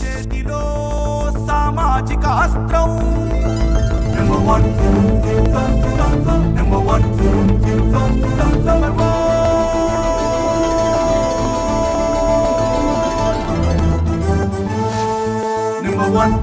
చేతిలో సామాజిక అస్త్రం. Number one number one number one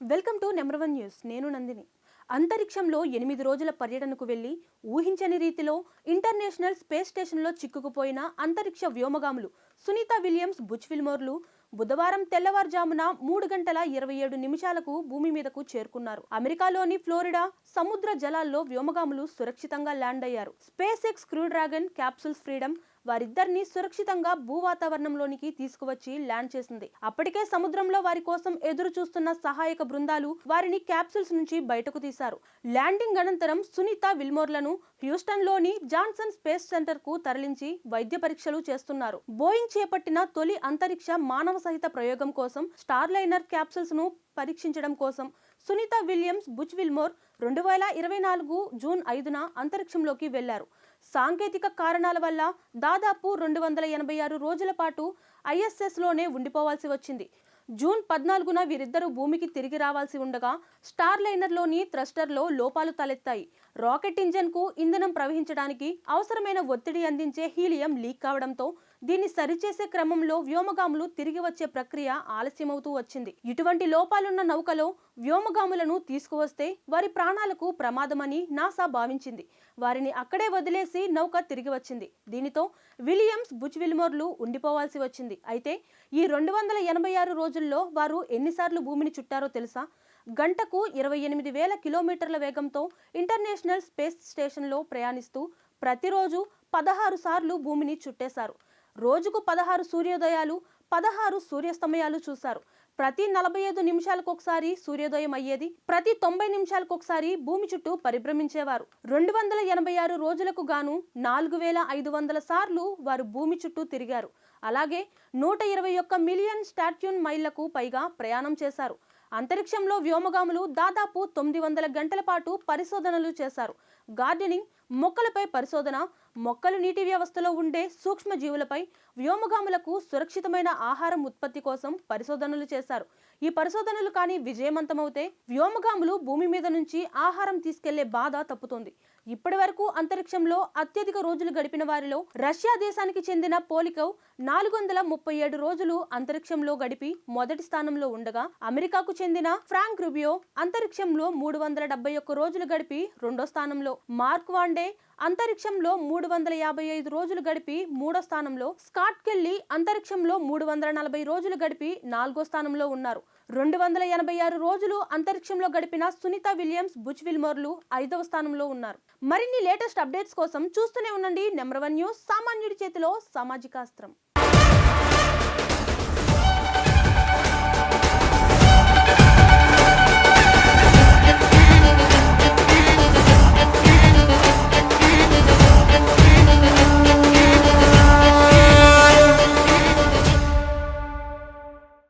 welcome to number one news నేను నందిని. అంతరిక్షంలో ఎనిమిది రోజుల పర్యటనకు వెళ్ళి ఊహించని రీతిలో ఇంటర్నేషనల్ స్పేస్ స్టేషన్లో చిక్కుకుపోయిన అంతరిక్ష వ్యోమగాములు సునీత విలియమ్స్ బుచ్విల్మోర్లు బుధవారం తెల్లవారుజామున మూడు గంటల ఇరవై ఏడు నిమిషాలకు భూమి మీదకు చేరుకున్నారు. అమెరికాలోని ఫ్లోరిడా సముద్ర జలాల్లో వ్యోమగాములు సురక్షితంగా ల్యాండ్ అయ్యారు. SpaceX Crew Dragon capsules Freedom వారిద్దరిని సురక్షితంగా భూ వాతావరణంలోనికి తీసుకువచ్చి ల్యాండ్ చేసింది. అప్పటికే సముద్రంలో వారి కోసం ఎదురు చూస్తున్న సహాయక బృందాలు వారిని క్యాప్సూల్స్ నుంచి బయటకు తీశారు. ల్యాండింగ్ అనంతరం సునీత విల్మోర్లను హ్యూస్టన్లోని జాన్సన్ స్పేస్ సెంటర్కు తరలించి వైద్య పరీక్షలు చేస్తున్నారు. బోయింగ్ చేపట్టిన తొలి అంతరిక్ష మానవ సహిత ప్రయోగం కోసం స్టార్ లైనర్ క్యాప్సూల్స్ను పరీక్షించడం కోసం సునీత విలియమ్స్ బుచ్ విల్మోర్ రెండు వేల ఇరవై నాలుగు జూన్ ఐదున అంతరిక్షంలోకి వెళ్ళారు. సాంకేతిక కారణాల వల్ల దాదాపు రెండు వందల ఎనభై ఆరు రోజుల పాటు ఐఎస్ఎస్లోనే ఉండిపోవాల్సి వచ్చింది. జూన్ పద్నాలుగున వీరిద్దరూ భూమికి తిరిగి రావాల్సి ఉండగా స్టార్ లైనర్లోని థ్రస్టర్లో లోపాలు తలెత్తాయి. రాకెట్ ఇంజన్కు ఇంధనం ప్రవహించడానికి అవసరమైన ఒత్తిడి అందించే హీలియం లీక్ కావడంతో దీన్ని సరిచేసే క్రమంలో వ్యోమగాములు తిరిగి వచ్చే ప్రక్రియ ఆలస్యమవుతూ వచ్చింది. ఇటువంటి లోపాలున్న నౌకలో వ్యోమగాములను తీసుకువస్తే వారి ప్రాణాలకు ప్రమాదమని నాసా భావించింది. వారిని అక్కడే వదిలేసి నౌక తిరిగి వచ్చింది. దీనితో విలియమ్స్ బుచ్ విల్మోర్లు ఉండిపోవాల్సి వచ్చింది. అయితే ఈ రెండు వందల ఎనభై ఆరు రోజుల్లో వారు ఎన్నిసార్లు భూమిని చుట్టారో తెలుసా? గంటకు ఇరవై ఎనిమిది వేల కిలోమీటర్ల వేగంతో ఇంటర్నేషనల్ స్పేస్ స్టేషన్లో ప్రయాణిస్తూ ప్రతిరోజు పదహారు సార్లు భూమిని చుట్టేశారు. రోజుకు పదహారు సూర్యోదయాలు పదహారు సూర్యాస్తమయాలు చూశారు. ప్రతి నలభై ఐదు నిమిషాలకు ఒకసారి సూర్యోదయం అయ్యేది ప్రతి తొంభై నిమిషాలకు ఒకసారి భూమి చుట్టూ పరిభ్రమించేవారు. రెండు వందల ఎనభై ఆరు రోజులకు గాను నాలుగు వేల ఐదు వందల సార్లు వారు భూమి చుట్టూ తిరిగారు. అలాగే నూట ఇరవై ఒక్క మిలియన్ స్టాట్యూన్ మైళ్ళకు పైగా ప్రయాణం చేశారు. అంతరిక్షంలో వ్యోమగాములు దాదాపు తొమ్మిది వందల గంటల పాటు పరిశోధనలు చేశారు. గార్డెనింగ్ మొక్కలపై పరిశోధన మొక్కలు నీటి వ్యవస్థలో ఉండే సూక్ష్మజీవులపై వ్యోమగాములకు సురక్షితమైన ఆహారం ఉత్పత్తి కోసం పరిశోధనలు చేశారు. ఈ పరిశోధనలు కానీ విజయవంతమవుతే వ్యోమగాములు భూమి మీద నుంచి ఆహారం తీసుకెళ్ళే బాధ తప్పుతుంది. ఇప్పటి వరకు అంతరిక్షంలో అత్యధిక రోజులు గడిపిన వారిలో రష్యా దేశానికి చెందిన పోలికవ్ నాలుగు వందల ముప్పై ఏడు రోజులు అంతరిక్షంలో గడిపి మొదటి స్థానంలో ఉండగా అమెరికాకు చెందిన ఫ్రాంక్ రుబియో అంతరిక్షంలో మూడు వందల డెబ్బై ఒక్క రోజులు గడిపి రెండో స్థానంలో. మార్క్ వాండే అంతరిక్షంలో మూడు వందల యాభై ఐదు రోజులు గడిపి మూడో స్థానంలో స్కాట్ కెల్లీ అంతరిక్షంలో మూడు వందల నలభై రోజులు గడిపి నాలుగో స్థానంలో ఉన్నారు. రెండు వందల ఎనభై ఆరు రోజులు అంతరిక్షంలో గడిపిన సునీత విలియమ్స్ బుచ్ విల్మోర్లు ఐదవ స్థానంలో ఉన్నారు. మరిన్ని లేటెస్ట్ అప్డేట్స్ కోసం చూస్తూనే ఉండండి నెంబర్ వన్ న్యూస్ సామాన్యుడి చేతిలో సామాజిక అస్త్రం.